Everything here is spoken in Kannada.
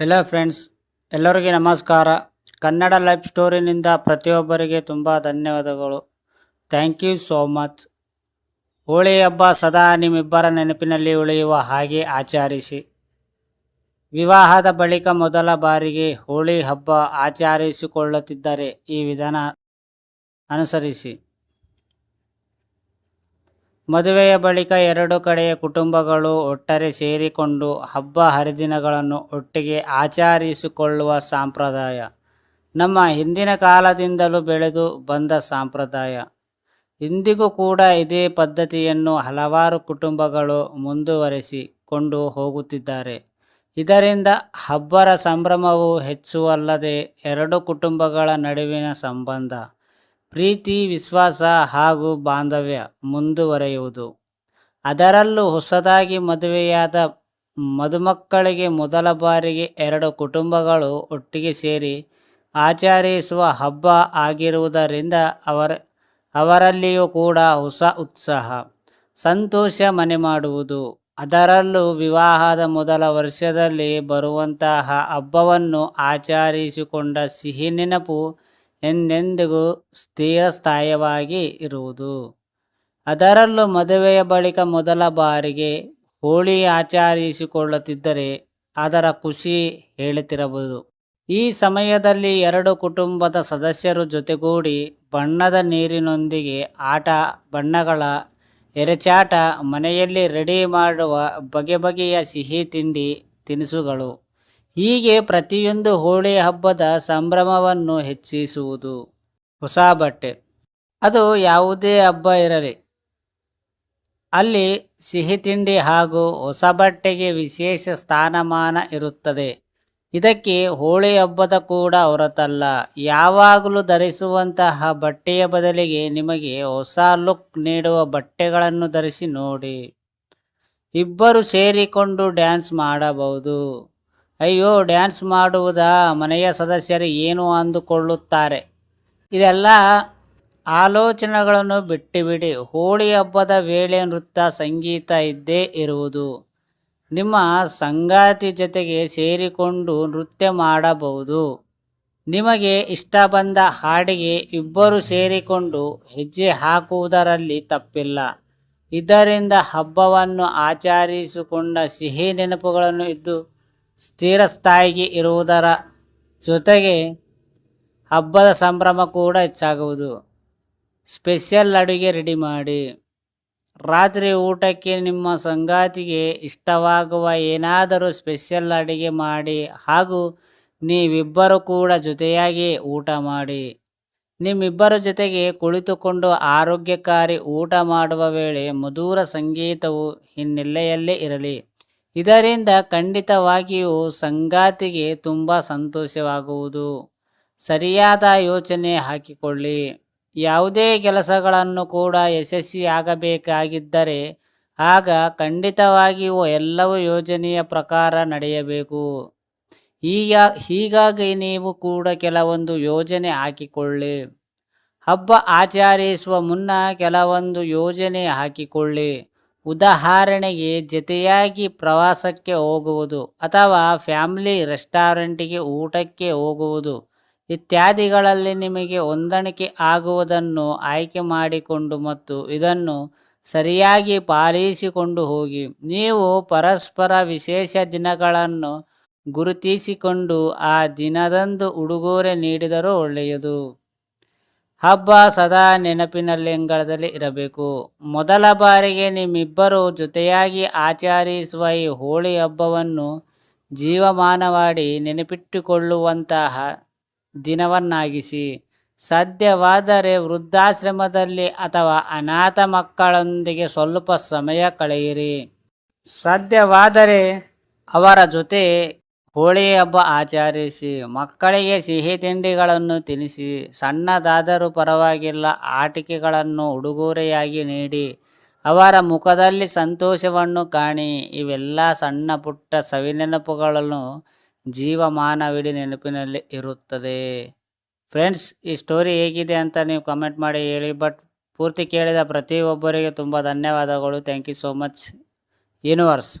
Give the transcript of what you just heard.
ಹೆಲೋ ಫ್ರೆಂಡ್ಸ್ ಎಲ್ಲರಿಗೆ ನಮಸ್ಕಾರ. ಕನ್ನಡ ಲೈಫ್ ಸ್ಟೋರಿನಿಂದ ಪ್ರತಿಯೊಬ್ಬರಿಗೆ ತುಂಬ ಧನ್ಯವಾದಗಳು. Thank you so much Holi ಹಬ್ಬ ಸದಾ ನಿಮ್ಮಿಬ್ಬರ ನೆನಪಿನಲ್ಲಿ ಉಳಿಯುವ ಹಾಗೆ ಆಚರಿಸಿ. ವಿವಾಹದ ಬಳಿಕ ಮೊದಲ ಬಾರಿಗೆ ಹೋಳಿ ಹಬ್ಬ ಆಚರಿಸಿಕೊಳ್ಳುತ್ತಿದ್ದರೆ ಈ ವಿಧಾನ ಅನುಸರಿಸಿ. ಮದುವೆಯ ಬಳಿಕ ಎರಡು ಕಡೆಯ ಕುಟುಂಬಗಳು ಒಟ್ಟರೆ ಸೇರಿಕೊಂಡು ಹಬ್ಬ ಹರಿದಿನಗಳನ್ನು ಒಟ್ಟಿಗೆ ಆಚರಿಸಿಕೊಳ್ಳುವ ಸಂಪ್ರದಾಯ. ನಮ್ಮ ಹಿಂದಿನ ಕಾಲದಿಂದಲೂ ಬೆಳೆದು ಬಂದ ಸಂಪ್ರದಾಯ. ಇಂದಿಗೂ ಕೂಡ ಇದೇ ಪದ್ಧತಿಯನ್ನು ಹಲವಾರು ಕುಟುಂಬಗಳು ಮುಂದುವರೆಸಿಕೊಂಡು ಹೋಗುತ್ತಿದ್ದಾರೆ. ಇದರಿಂದ ಹಬ್ಬರ ಸಂಭ್ರಮವು ಹೆಚ್ಚುವಲ್ಲದೆ ಎರಡು ಕುಟುಂಬಗಳ ನಡುವಿನ ಸಂಬಂಧ. ಪ್ರೀತಿ, ವಿಶ್ವಾಸ ಹಾಗೂ ಬಾಂಧವ್ಯ ಮುಂದುವರೆಯುವುದು. ಅದರಲ್ಲೂ ಹೊಸದಾಗಿ ಮದುವೆಯಾದ ಮದುಮಕ್ಕಳಿಗೆ ಮೊದಲ ಬಾರಿಗೆ ಎರಡು ಕುಟುಂಬಗಳು ಒಟ್ಟಿಗೆ ಸೇರಿ ಆಚರಿಸುವ ಹಬ್ಬ ಆಗಿರುವುದರಿಂದ ಅವರ, ಅವರಲ್ಲಿಯೂ ಕೂಡ ಹೊಸ ಉತ್ಸಾಹ, ಸಂತೋಷ ಮನೆ ಮಾಡುವುದು. ಅದರಲ್ಲೂ ವಿವಾಹದ ಮೊದಲ ವರ್ಷದಲ್ಲಿ ಬರುವಂತಹ ಹಬ್ಬವನ್ನು ಆಚರಿಸಿಕೊಂಡ ಸಿಹಿ ನೆನಪು ಎಂದೆಂದಿಗೂ ಸ್ಥಿರಸ್ಥಾಯವಾಗಿ ಇರುವುದು. ಅದರಲ್ಲೂ ಮದುವೆಯ ಬಳಿಕ ಮೊದಲ ಬಾರಿಗೆ ಹೋಳಿ ಆಚರಿಸಿಕೊಳ್ಳುತ್ತಿದ್ದರೆ ಅದರ ಖುಷಿ ಹೇಳುತ್ತಿರಬಹುದು ಈ ಸಮಯದಲ್ಲಿ ಎರಡು ಕುಟುಂಬದ ಸದಸ್ಯರು ಜೊತೆಗೂಡಿ ಬಣ್ಣದ ನೀರಿನೊಂದಿಗೆ ಆಟ, ಬಣ್ಣಗಳ ಎರೆಚಾಟ, ಮನೆಯಲ್ಲಿ ರೆಡಿ ಮಾಡುವ ಬಗೆ ಬಗೆಯ ಸಿಹಿ ತಿಂಡಿ ತಿನಿಸುಗಳು. ಹೀಗೆ ಪ್ರತಿಯೊಂದು ಹೋಳಿ ಹಬ್ಬದ ಸಂಭ್ರಮವನ್ನು ಹೆಚ್ಚಿಸುವುದು. ಹೊಸ ಬಟ್ಟೆ. ಅದು ಯಾವುದೇ ಹಬ್ಬ ಇರಲಿ. ಅಲ್ಲಿ ಸಿಹಿ ತಿಂಡಿ ಹಾಗೂ ಹೊಸ ಬಟ್ಟೆಗೆ ವಿಶೇಷ ಸ್ಥಾನಮಾನ ಇರುತ್ತದೆ. ಇದಕ್ಕೆ ಹೋಳಿ ಹಬ್ಬದ ಕೂಡ ಹೊರತಲ್ಲ. ಯಾವಾಗಲೂ ಧರಿಸುವಂತಹ ಬಟ್ಟೆಯ ಬದಲಿಗೆ ನಿಮಗೆ ಹೊಸ ಲುಕ್ ನೀಡುವ ಬಟ್ಟೆಗಳನ್ನು ಧರಿಸಿ ನೋಡಿ. ಇಬ್ಬರು ಸೇರಿಕೊಂಡು ಡ್ಯಾನ್ಸ್ ಮಾಡಬಹುದು. ಅಯ್ಯೋ, ಡ್ಯಾನ್ಸ್ ಮಾಡುವುದಾ ಮನೆಯ ಸದಸ್ಯರು ಏನು ಅಂದುಕೊಳ್ಳುತ್ತಾರೆ? ಇದೆಲ್ಲ ಆಲೋಚನೆಗಳನ್ನು ಬಿಟ್ಟುಬಿಡಿ. ಹೋಳಿ ಹಬ್ಬದ ವೇಳೆ ನೃತ್ಯ, ಸಂಗೀತ ಇದ್ದೇ ಇರುವುದು. ನಿಮ್ಮ ಸಂಗಾತಿ ಜೊತೆಗೆ ಸೇರಿಕೊಂಡು ನೃತ್ಯ ಮಾಡಬಹುದು. ನಿಮಗೆ ಇಷ್ಟ ಬಂದ ಹಾಡಿಗೆ ಇಬ್ಬರು ಸೇರಿಕೊಂಡು ಹೆಜ್ಜೆ ಹಾಕುವುದರಲ್ಲಿ ತಪ್ಪಿಲ್ಲ. ಇದರಿಂದ ಹಬ್ಬವನ್ನು ಆಚರಿಸಿಕೊಂಡ ಸಿಹಿ ನೆನಪುಗಳನ್ನು ಇದ್ದು ಸ್ಥಿರ ಸ್ಥಾಯಿಗೆ ಇರುವುದರ ಜೊತೆಗೆ ಹಬ್ಬದ ಸಂಭ್ರಮ ಕೂಡ ಹೆಚ್ಚಾಗುವುದು. ಸ್ಪೆಷಲ್ ಅಡುಗೆ ರೆಡಿ ಮಾಡಿ. ರಾತ್ರಿ ಊಟಕ್ಕೆ ನಿಮ್ಮ ಸಂಗಾತಿಗೆ ಇಷ್ಟವಾಗುವ ಏನಾದರೂ ಸ್ಪೆಷಲ್ ಅಡುಗೆ ಮಾಡಿ ಹಾಗೂ ನೀವಿಬ್ಬರು ಕೂಡ ಜೊತೆಯಾಗಿ ಊಟ ಮಾಡಿ. ನಿಮ್ಮಿಬ್ಬರ ಜೊತೆಗೆ ಕುಳಿತುಕೊಂಡು ಆರೋಗ್ಯಕಾರಿ ಊಟ ಮಾಡುವ ವೇಳೆ ಮಧುರ ಸಂಗೀತವು ಹಿನ್ನೆಲೆಯಲ್ಲೇ ಇರಲಿ. ಇದರಿಂದ ಖಂಡಿತವಾಗಿಯೂ ಸಂಗಾತಿಗೆ ತುಂಬ ಸಂತೋಷವಾಗುವುದು. ಸರಿಯಾದ ಯೋಚನೆ ಹಾಕಿಕೊಳ್ಳಿ. ಯಾವುದೇ ಕೆಲಸಗಳನ್ನು ಕೂಡ ಯಶಸ್ವಿಯಾಗಬೇಕಾಗಿದ್ದರೆ ಆಗ ಖಂಡಿತವಾಗಿಯೂ ಎಲ್ಲವೂ ಯೋಜನೆಯ ಪ್ರಕಾರ ನಡೆಯಬೇಕು. ಈಗ, ಹೀಗಾಗಿ ನೀವು ಕೂಡ ಕೆಲವೊಂದು ಯೋಜನೆ ಹಾಕಿಕೊಳ್ಳಿ. ಹಬ್ಬ ಆಚರಿಸುವ ಮುನ್ನ ಕೆಲವೊಂದು ಯೋಜನೆ ಹಾಕಿಕೊಳ್ಳಿ. ಉದಾಹರಣೆಗೆ ಜತೆಯಾಗಿ ಪ್ರವಾಸಕ್ಕೆ ಹೋಗುವುದು ಅಥವಾ ಫ್ಯಾಮಿಲಿ ರೆಸ್ಟಾರೆಂಟಿಗೆ ಊಟಕ್ಕೆ ಹೋಗುವುದು ಇತ್ಯಾದಿಗಳಲ್ಲಿ ನಿಮಗೆ ಹೊಂದಾಣಿಕೆ ಆಗುವುದನ್ನು ಆಯ್ಕೆ ಮಾಡಿಕೊಂಡು ಮತ್ತು ಇದನ್ನು ಸರಿಯಾಗಿ ಪಾಲಿಸಿಕೊಂಡು ಹೋಗಿ. ನೀವು ಪರಸ್ಪರ ವಿಶೇಷ ದಿನಗಳನ್ನು ಗುರುತಿಸಿಕೊಂಡು ಆ ದಿನದಂದು ಉಡುಗೊರೆ ನೀಡಿದರೂ ಒಳ್ಳೆಯದು. ಹಬ್ಬ ಸದಾ ನೆನಪಿನಲ್ಲಿಂಗಳದಲ್ಲಿ ಇರಬೇಕು. ಮೊದಲ ಬಾರಿಗೆ ನಿಮ್ಮಿಬ್ಬರು ಜೊತೆಯಾಗಿ ಆಚರಿಸುವ ಈ ಹೋಳಿ ಹಬ್ಬವನ್ನು ಜೀವಮಾನವಾಡಿ ನೆನಪಿಟ್ಟುಕೊಳ್ಳುವಂತಹ ದಿನವನ್ನಾಗಿಸಿ. ಸಾಧ್ಯವಾದರೆ ವೃದ್ಧಾಶ್ರಮದಲ್ಲಿ ಅಥವಾ ಅನಾಥ ಮಕ್ಕಳೊಂದಿಗೆ ಸ್ವಲ್ಪ ಸಮಯ ಕಳೆಯಿರಿ. ಸಾಧ್ಯವಾದರೆ ಅವರ ಜೊತೆ ಹೋಳಿ ಹಬ್ಬ ಆಚರಿಸಿ, ಮಕ್ಕಳಿಗೆ ಸಿಹಿ ತಿಂಡಿಗಳನ್ನು ತಿನ್ನಿಸಿ ಸಣ್ಣದಾದರೂ ಪರವಾಗಿಲ್ಲ, ಆಟಿಕೆಗಳನ್ನು ಉಡುಗೊರೆಯಾಗಿ ನೀಡಿ, ಅವರ ಮುಖದಲ್ಲಿ ಸಂತೋಷವನ್ನು ಕಾಣಿ, ಇವೆಲ್ಲ ಸಣ್ಣ ಪುಟ್ಟ ಸವಿನೆನಪುಗಳನ್ನು ಜೀವಮಾನವಿಡಿ ನೆನಪಿನಲ್ಲಿ ಇರುತ್ತದೆ. ಫ್ರೆಂಡ್ಸ್, ಈ ಸ್ಟೋರಿ ಹೇಗಿದೆ ಅಂತ ನೀವು ಕಮೆಂಟ್ ಮಾಡಿ ಹೇಳಿ, ಬಟ್ ಪೂರ್ತಿ ಕೇಳಿದ ಪ್ರತಿಯೊಬ್ಬರಿಗೆ ತುಂಬ ಧನ್ಯವಾದಗಳು. Thank you so much. Universe.